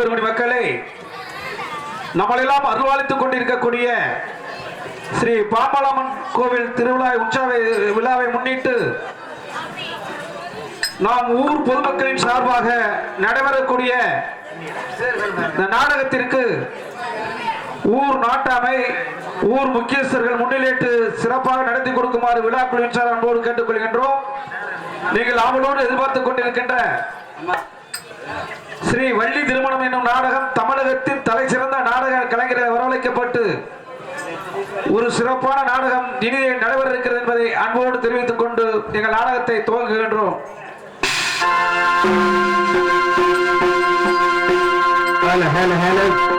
பெருமணி மக்களே நம்மளெல்லாம் அருள்வாளித்துக் கொண்டிருக்கக்கூடிய ஸ்ரீ பாம்பலாமன் கோவில் திருவிழா உற்சவ விழாவை முன்னிட்டு நாம் ஊர் பொதுமக்களின் சார்பாக நடைபெறக்கூடிய இந்த நாடகத்திற்கு ஊர் நாட்டாமை ஊர் முக்கியஸ்தர்கள் முன்னிலேட்டு சிறப்பாக நடத்தி கொடுக்குமாறு விழா குழுவின் சார் அன்போடு கேட்டுக்கொள்கின்றோம். நீங்கள் ஆவலோடு எதிர்பார்த்துக் கொண்டிருக்கின்ற ஸ்ரீ வள்ளி திருமணம் என்னும் நாடகம் தமிழகத்தின் தலை சிறந்த நாடக கலைஞர் வரவழைக்கப்பட்டு ஒரு சிறப்பான நாடகம் இனி நடைபெற என்பதை அன்போடு தெரிவித்துக் கொண்டு எங்கள் நாடகத்தை துவங்குகின்றோம் Hello, hello, hello.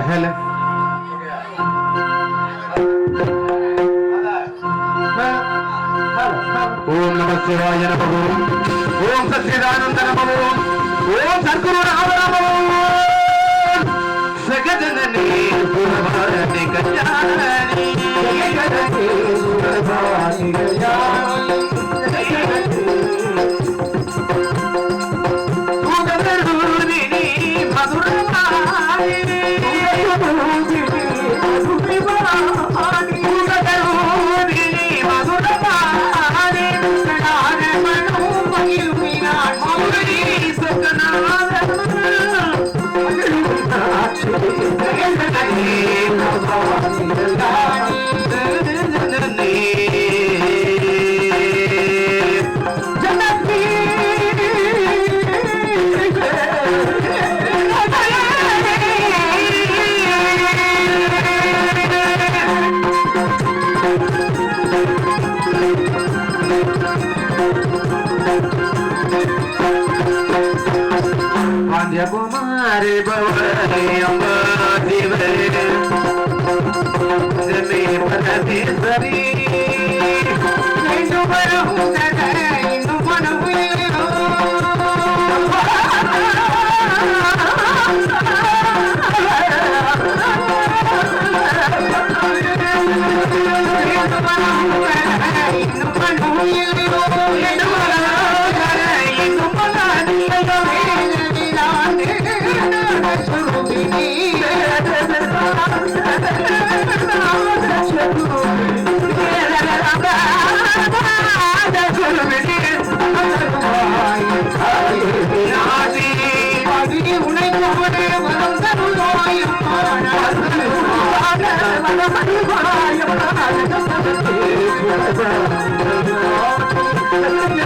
اچھا ஆறு பவனி அம்மா திவே பதமே சரி வரும் I'm.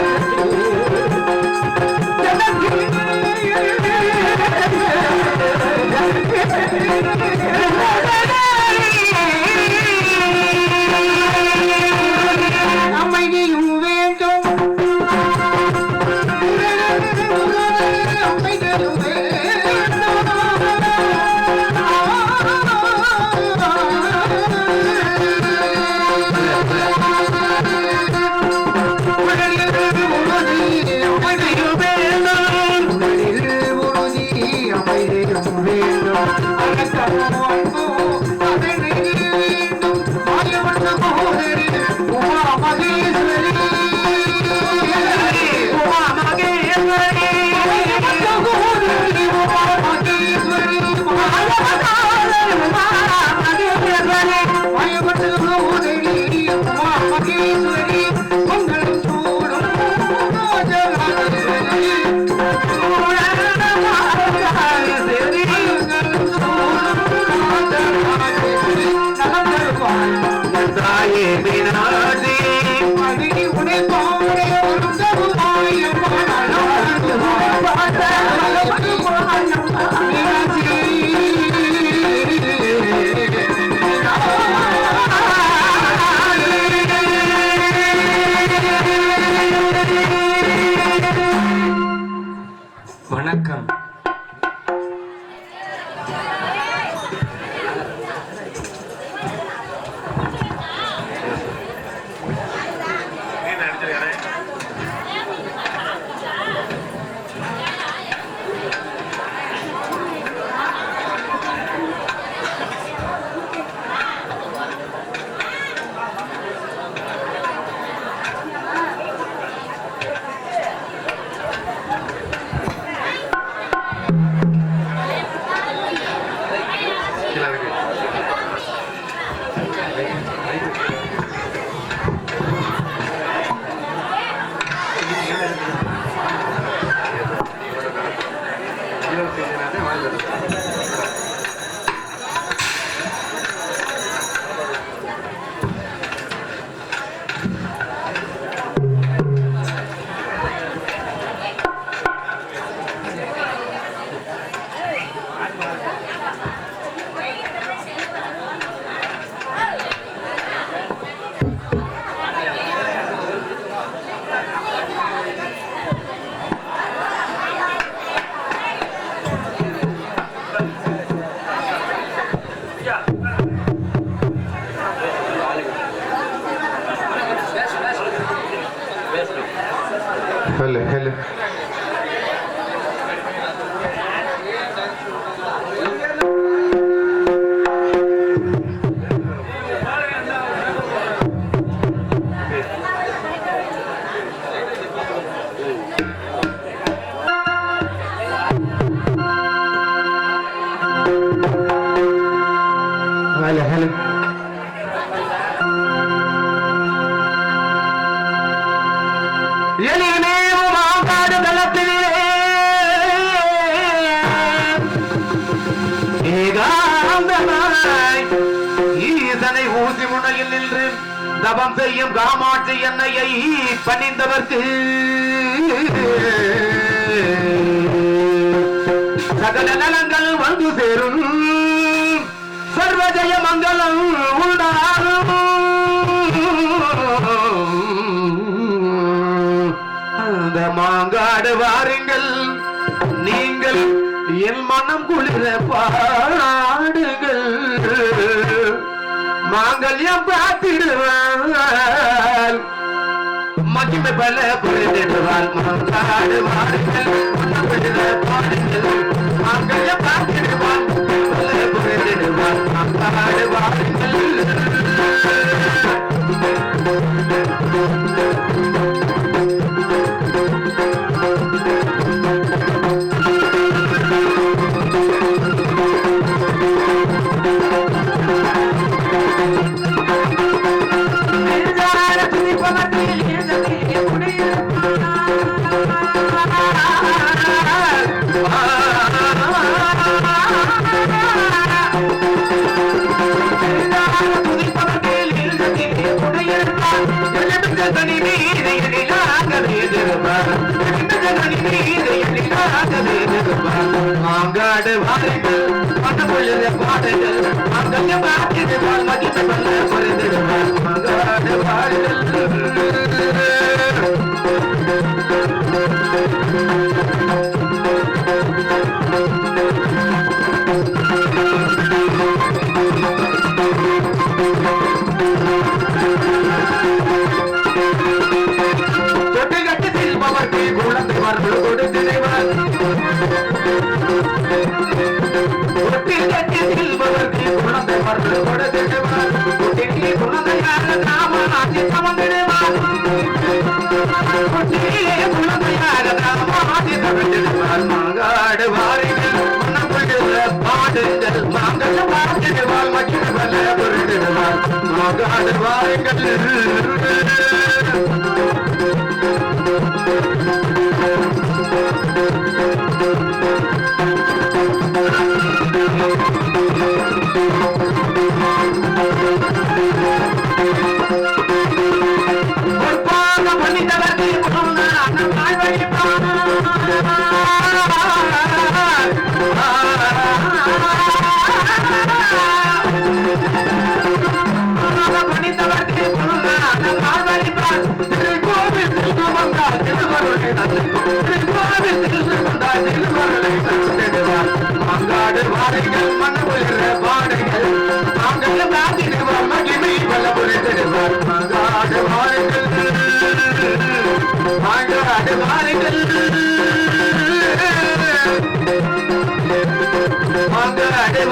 தவம் செய்யும் காமாட்சி என்னையை பணிந்தவர்க்கு. சகல நலங்கள் வந்து சேரும். சர்வஜய மங்களம் உண்டாகும். அந்த மாங்காடு வாருங்கள். நீங்கள் என் மனம் குளிர பாடுங்கள். மாங்கல்யம் பார்த்திடுவார் மகிமை பல புரிந்திடுவாள். மாங்காடு வாருங்கள் மனம் மாங்கல்யம் பார்த்திடுவார் பல புரிந்திடுவார் மாங்காடு வாருங்கள் மாங்காடு வாருங்கள் மனமுள்ள பாடுங்கள் மங்கள பாட்டு மகிழ்ச்சி பண்ண குறைந்திடுவாள் மாங்காடு வாருங்கள் பொருளிடுவார்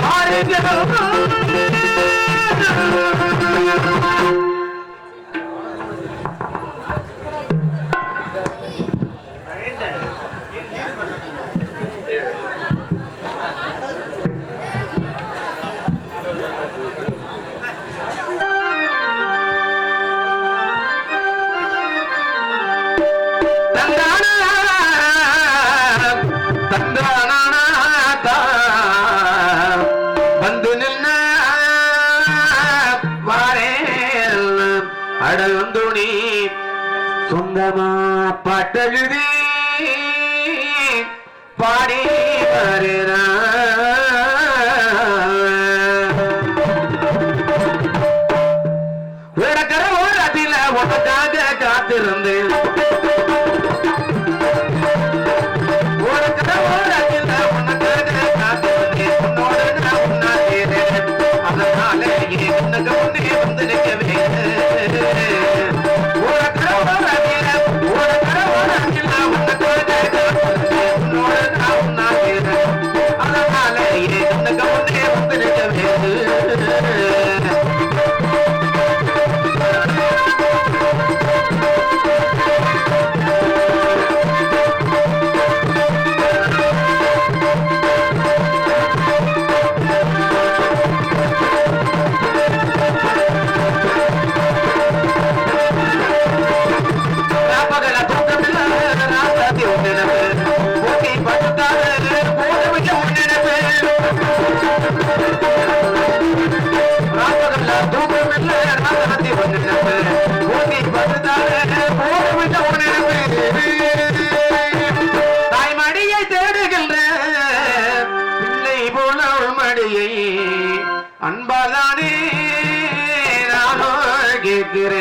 Hallelujah. गंगमा पाटली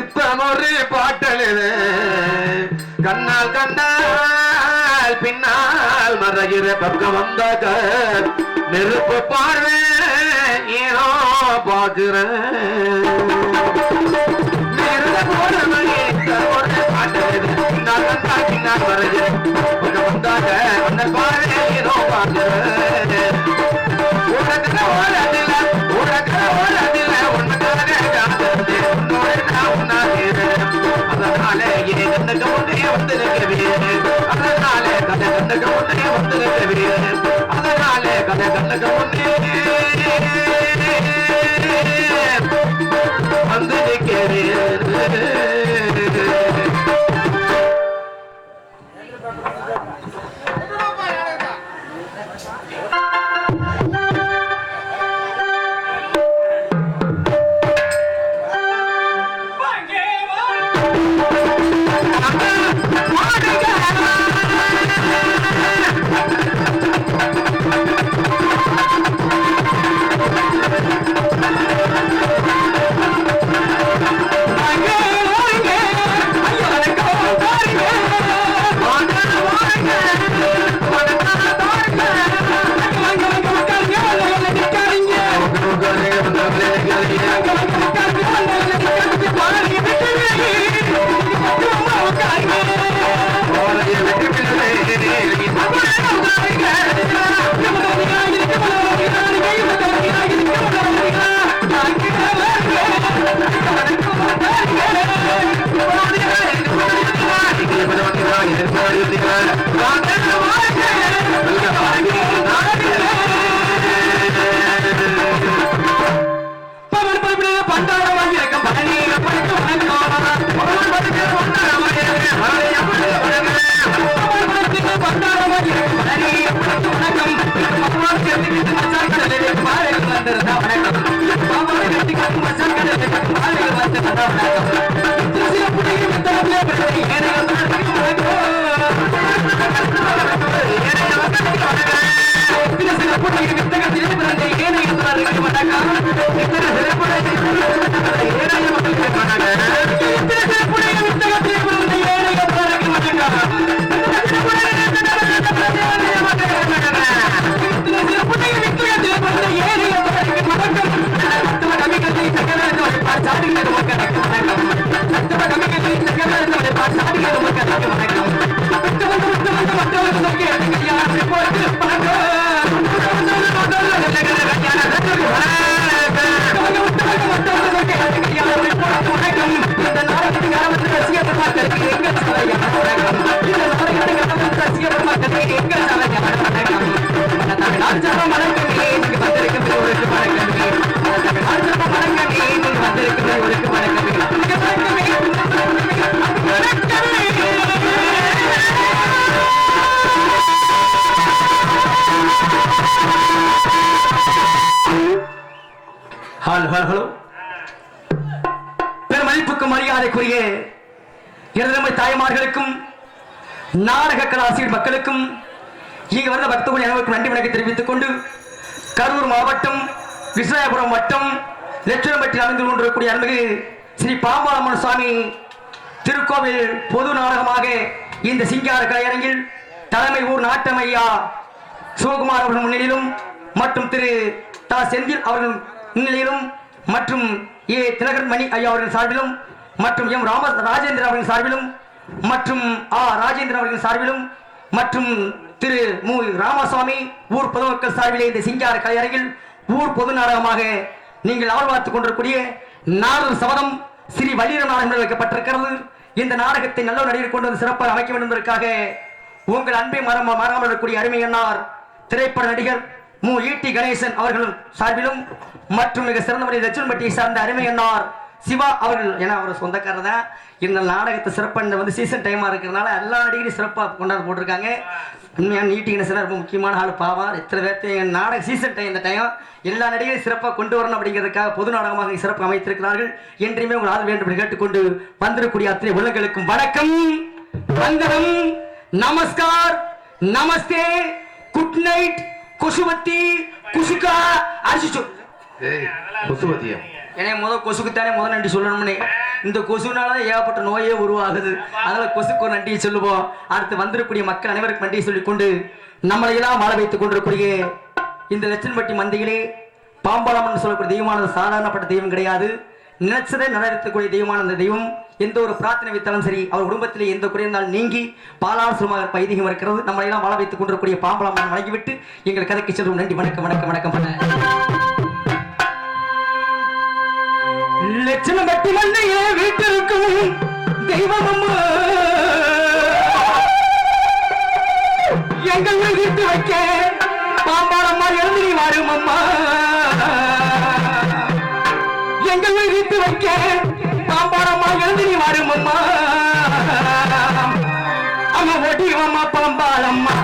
நித்தமொரு பாட்டலில் கண்ணால் கண்டால் பின்னால் மறைகிற பக்கம் வந்தாக்க நெருப்பு பார்வை ஏனோ பார்க்கிறேன். பின்னால் வந்தாக்க அந்த பார்வை கண்ணு கவுண்டே வந்து அதனாலே கண்ணு கண்ணு கவுண்டே நாடக கலாசிரியர் மக்களுக்கும் இங்கு வந்த பக்தர்கள் அனைவருக்கும் நன்றி வணக்கம் தெரிவித்துக் கொண்டு கரூர் மாவட்டம் விசாயபுரம் வட்டம் லட்சுமம்பட்டி நடந்து கொண்டிருக்கக்கூடிய அருள்மிகு ஸ்ரீ பாம்பாளம்மன் சுவாமி திருக்கோவில் பொது நாடகமாக இந்த சிங்கார கலையரங்கில் தலைமை ஊர் நாட்டமையா சிவகுமார் அவர்கள் முன்னிலையிலும் மற்றும் திரு தா செந்தில் அவர்கள் முன்னிலையிலும் மற்றும் ஏ திலகர் மணி ஐயா அவர்கள் சார்பிலும் மற்றும் எம் ராம ராஜேந்திர அவர்கள் சார்பிலும் மற்றும் ஆ ராஜேந்திரன் அவர்களின் சார்பிலும் மற்றும் திரு மு ராமசுவாமி ஊர் பொதுமக்கள் சார்பிலே இந்த சிங்கார கலையரங்கில் ஊர் பொது நாடகமாக நீங்கள் ஆழ்வாத்துக் கொண்டிருக்கூடிய நாடக சபதம் ஸ்ரீ வள்ளிர நாடகம் வைக்கப்பட்டிருக்கிறது இந்த நாடகத்தை நல்ல நடிகர் கொண்டு வந்து சிறப்பாக அமைக்க வேண்டும் என்பதற்காக உங்கள் அன்பை மரம் மாறாமல் இருக்கக்கூடிய அருமையன்னார் திரைப்பட நடிகர் மு ஈட்டி கணேசன் அவர்களும் சார்பிலும் மற்றும் மிக சிறந்த முறையில் லட்சுமணப்பட்டியை சார்ந்த அருமையன்னார் சிவா அவர்கள் ஏன்னா அவர் சொந்தக்காரர் தான். இந்த நாடகத்தை சிறப்பாக இந்த வந்து சீசன் டைமாக இருக்கிறதுனால எல்லா நடிகரையும் சிறப்பாக கொண்டாந்து போட்டிருக்காங்க. உண்மையான ஈட்டி ரொம்ப முக்கியமான ஆள் பாவார் எத்தனை பேர்த்து என் நாடக சீசன் டைம் இந்த டைம் எல்லா நடிகரையும் சிறப்பாக கொண்டு வரணும் அப்படிங்கிறதுக்காக பொது நாடகமாக சிறப்பு அமைத்திருக்கிறார்கள். என்றையுமே உங்கள் ஆதரவு வேண்டும் என்று கேட்டுக்கொண்டு வந்திருக்கூடிய அத்தனை உள்ளங்களுக்கும் வணக்கம். வந்தனம். நமஸ்கார். நமஸ்தே. குட் நைட் குசுமத்தி குசுகா. அரிசிச்சு ஏய் ஏன்னா முத கொசுக்குத்தானே முத நன்றி சொல்லணும்னே. இந்த கொசுனால ஏகப்பட்ட நோயே உருவாகுது. அதனால கொசுக்கு ஒரு நன்றியை சொல்லுவோம். அடுத்து வந்திருக்கூடிய மக்கள் அனைவருக்கும் நன்றியை சொல்லிக்கொண்டு நம்மளையெல்லாம் நம்மளை வாழ வைத்துக் கொண்டிருக்கூடிய இந்த லட்சன்பட்டி மந்திகளே பாம்பாளம்னு சொல்லக்கூடிய தெய்வமானது சாதாரணப்பட்ட தெய்வம் கிடையாது. நினைச்சதை நடத்தக்கூடிய தெய்வமான அந்த தெய்வம் எந்த ஒரு பிரார்த்தனை வைத்தாலும் சரி அவர் குடும்பத்திலே எந்த குறைந்தால் நீங்கி பாலாசுரமாக இருப்ப ஐதீகம் இருக்கிறது. நம்மளையெல்லாம் வாழ வைத்துக் கொண்டிருக்கக்கூடிய பாம்பளம் வழங்கிவிட்டு எங்கள் கதைக்கு செல்வோம். நன்றி வணக்கம் வணக்கம் வணக்கம் பண்ண. லட்சணம் பட்டி மண்ணையே வீட்டிற்கும். தெய்வம் அம்மா எங்கள் வீட்டு வைக்க பாம்பாளம்மா எழுந்திரி வாரும் அம்மா எங்கள் வீட்டு வைக்க பாம்பாளம்மா எழுந்திரி வாரும் அம்மா அம்மா ஒடி அம்மா பாம்பாளம்மா.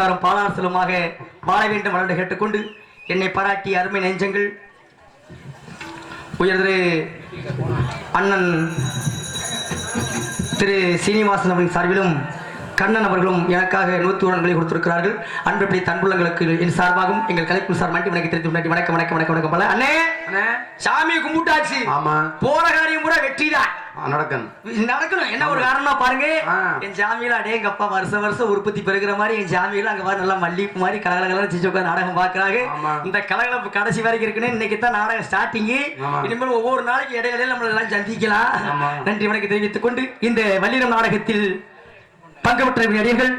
அனைத்து குடும்பத்தாரும் வாழ வேண்டும் வளர்ந்து கேட்டுக்கொண்டு என்னை பாராட்டிய அருமை நெஞ்சங்கள் உயர்திரு அண்ணன் திரு சீனிவாசன் அவரின் சார்பிலும் கண்ணன் அவர்களும் எனக்காக நூத்தி உடன்களை கொடுத்திருக்கிறார்கள். அன்புப்படி தன்புள்ளங்களுக்கு என் சார்பாகவும் எங்கள் கலைக்குழு சார் மண்டி வணக்கி முன்னாடி வணக்கம் வணக்கம் வணக்கம் வணக்கம் பல. அண்ணே! அண்ணே! சாமியை கும்பிட்டாச்சு. ஆமா. போற காரியம் கூட வெற்றிதான். நடக்கணும். நடக்கணும். என்ன ஒரு காரணம் பாருங்க. என் ஜாமியில அடே எங்க அப்பா வருஷம் வருஷம் உற்பத்தி பெருகிற மாதிரி என் ஜாமியில அங்க பாரு நல்லா மல்லிப்பு மாதிரி கலகலகலாம் செஞ்சு நாடகம் பாக்குறாங்க. இந்த கலகலப்பு கடைசி வரைக்கும் இருக்குன்னு இன்னைக்கு தான் நாடகம் ஸ்டார்டிங். இனிமேல் ஒவ்வொரு நாளைக்கு இடையில நம்மள எல்லாம் சந்திக்கலாம். நன்றி வணக்கம் தெரிவித்துக் கொண்டு இந்த வல்லினம் நாடகத்தில் பங்கு அடியர்கள் நடிகர்கள்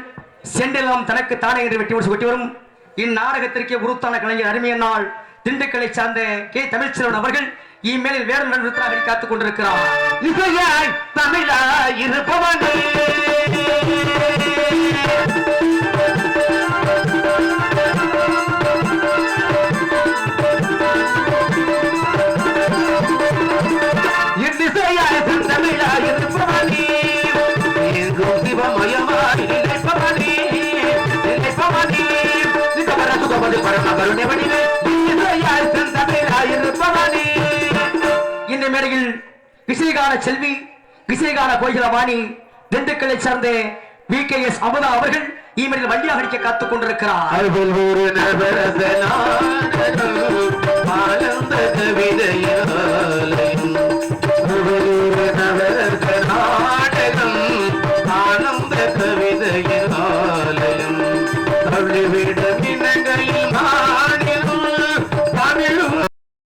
செண்டெல்லாம் தனக்கு தானே என்று வெட்டி முடிச்சு வரும். இந்நாடகத்திற்கே உருத்தான கலைஞர் அருமையன்னாள் திண்டுக்கலை சார்ந்த கே. தமிழ்ச்செல்வன் அவர்கள் இம்மேலில் வேறு நிறுத்தராக காத்துக் கொண்டிருக்கிறார். இசையாய் தமிழா இருப்பவன். இசையாய் தமிழா இருப்பவனே. விசயகான செல்வி கோயில கோயிலவாணி திண்டுக்கல்லை சார்ந்த வி கே எஸ் அமுதா அவர்கள் இமெயில் வண்டியாக அடிக்க காத்துக் கொண்டிருக்கிறார்.